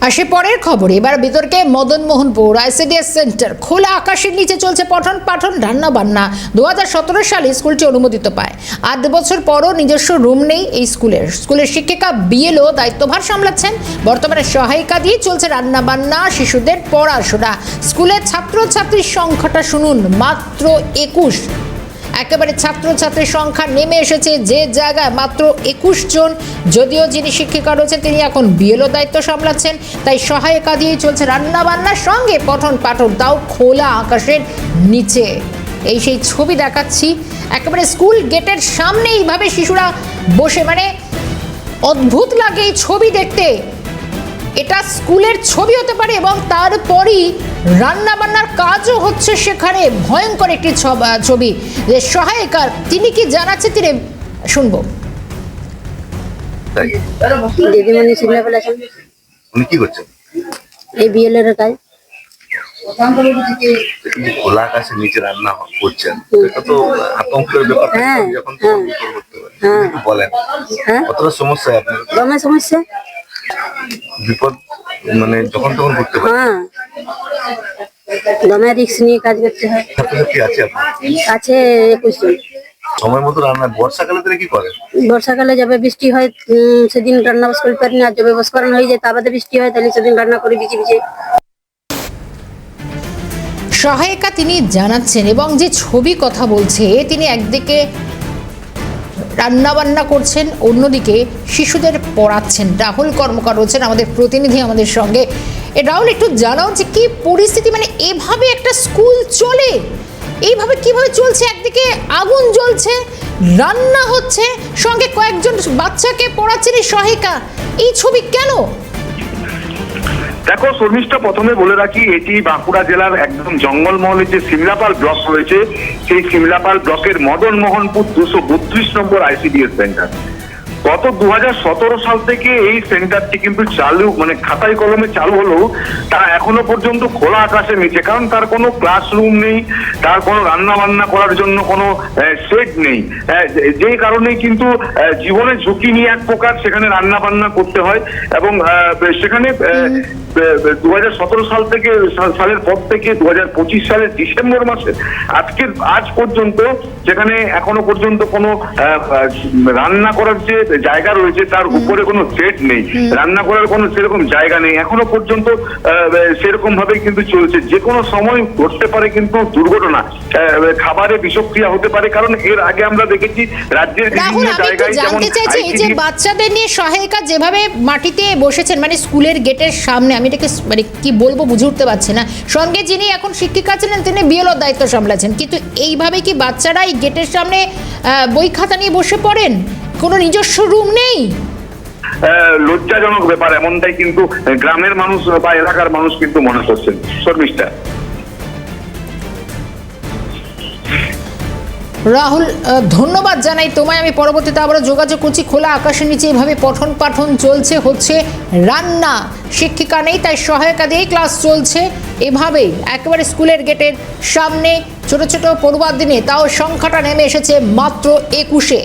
আসে পরের খবর, এবার বিতর্কে মদন মোহনপুর আইসিডিএস সেন্টার, খোলা আকাশের নিচে চলছে পঠন পাঠন, রান্না বান্না। দু হাজার সতেরো সালে স্কুলটি অনুমোদিত পায়। আট বছর পরও নিজস্ব রুম নেই এই স্কুলের। স্কুলের শিক্ষিকা বিএলও দায়িত্বভার সামলাচ্ছেন। বর্তমানে সহায়িকা দিয়ে চলছে রান্না বান্না, শিশুদের পড়াশোনা। স্কুলের ছাত্রছাত্রীর সংখ্যাটা শুনুন মাত্র একুশ। একেবারে ছাত্রছাত্রীর সংখ্যা নেমে এসেছে যে জায়গায় মাত্র একুশ জন, যদিও যিনি শিক্ষিকা রয়েছেন তিনি এখন বিএলও দায়িত্ব সামলাচ্ছেন। তাই সহায়িকা দিয়েই চলছে রান্নাবান্নার সঙ্গে পঠন পাঠন। তাও খোলা আকাশের নিচে। এই সেই ছবি দেখাচ্ছি। একেবারে স্কুল গেটের সামনে এইভাবে শিশুরা বসে মানে অদ্ভুত লাগে এই ছবি দেখতে। এটা স্কুলের ছবি হতে পারে এবং তারপরই রান্না বান্নার কাজও হচ্ছে সেখানে। ভয়ঙ্কর একটি ছব- ছবি। যে সহায়িকার তিনি কি জানাচ্ছে তিনি? শুনব। দিদিমণি সিমলা বলেছেন উনি কি করছেন? এই বিএলের কাজ খোলা আকাশের নিচে রান্না করছেন। এটা তো আতঙ্কের ব্যাপার। হ্যাঁ, যখন তখন বিপদ করতে পারে হ্যাঁ। বলেন। হ্যাঁ? কতটা সমস্যা আপনার? সমস্যা? বিপদ মানে যখন তখন ঘটতে পারে হ্যাঁ। দমে রিক্স নিয়ে কাজ করতে হয়। আছে একুশ জন। সময় মতো রান্না বর্ষাকালে তাহলে কি করেন বর্ষাকালে যাবে বৃষ্টি হয় সেদিন রান্না বাস করতে পারি না যাবে বস করানো হয়ে যায় তারপরে বৃষ্টি হয় তাহলে সেদিন রান্না করি বিচে বিচে সহায়িকা তিনি জানাচ্ছেন এবং যে ছবি কথা বলছে তিনি একদিকে রান্না বান্না করছেন অন্যদিকে শিশুদের পড়াচ্ছেন। রাহুল কর্মকার রয়েছেন আমাদের প্রতিনিধি আমাদের সঙ্গে। রাহুল, একটু জানাও যে কি পরিস্থিতি মানে এভাবে একটা স্কুল চলে? এইভাবে কীভাবে চলছে? একদিকে আগুন জ্বলছে, রান্না হচ্ছে, সঙ্গে কয়েকজন বাচ্চাকে পড়াচ্ছেন সহায়িকা। এই ছবি কেন? দেখো, শর্মিষ্ঠা, প্রথমে বলে রাখি, এটি বাঁকুড়া জেলার একদম জঙ্গলমহলের যে সিমলাপাল ব্লক রয়েছে, সেই সিমলাপাল ব্লকের মদন মোহনপুর দুশো বত্রিশ নম্বর আইসিডিএস সেন্টার গত দু হাজার সতেরো সাল থেকে এই সেন্টারটি কিন্তু চালু মানে খাতাই কলমে চালু হলেও তা এখনও পর্যন্ত খোলা আকাশে নিচে কারণ তার কোনো ক্লাসরুম নেই, তার কোনো রান্না বান্না করার জন্য কোনো সেট নেই। যে- কারণে কিন্তু জীবনে জীবনের ঝুঁকি নিয়ে এক প্রকার সেখানে রান্না বান্না করতে হয় এবং সেখানে দু হাজার সতেরো সাল থেকে সালের পর থেকে দু হাজার পঁচিশ সালের ডিসেম্বর মাসে আজকের আজ পর্যন্ত যেখানে এখনও পর্যন্ত কোনো রান্না করার যে জায়গা রয়েছে তার উপরে কোনো সেট নেই। রান্না করার কোনো সেরকম জায়গা নেই। এখনও পর্যন্ত সেরকম ভাবে কিন্তু চলছে। যে কোনো সময় ঘটতে পারে কিন্তু দুর্ঘটনা খাবারে বিষক্রিয়া হতে পারে। কারণ এর আগে আমরা দেখেছি রাজ্যের বিভিন্ন জায়গায় যেমন বাচ্চাদের নিয়ে সহায়িকা যেভাবে মাটিতে বসেছেন মানে স্কুলের গেটের সামনে আমি এটাকে মানে কি বলব বুঝে উঠতে পারছি না। সঙ্গে যিনি এখন শিক্ষিকা ছিলেন তিনি বিএলওর দায়িত্ব সামলাচ্ছেন। কিন্তু এইভাবে কি বাচ্চারা এই গেটের সামনে বই খাতা নিয়ে বসে পড়েন? কোনো নিজস্ব রুম নেই? আহ, লজ্জাজনক ব্যাপার এমনটাই কিন্তু গ্রামের মানুষ বা এলাকার মানুষ কিন্তু মনে করছেন। শর্মিষ্ঠা। রাহুল ধন্যবাদ জানাই তোমায়। আমি পরবর্তীতে আবারও যোগাযোগ করছি। খোলা আকাশের নিচে এভাবে পঠন পাঠন চলছে, হচ্ছে রান্না। শিক্ষিকা নেই, তাই সহায়িকা দিয়েই ক্লাস চলছে। এভাবেই একেবারে স্কুলের গেটের সামনে ছোট ছোট পড়ুয়ার দিনে, তাও সংখ্যাটা নেমে এসেছে মাত্র একুশে।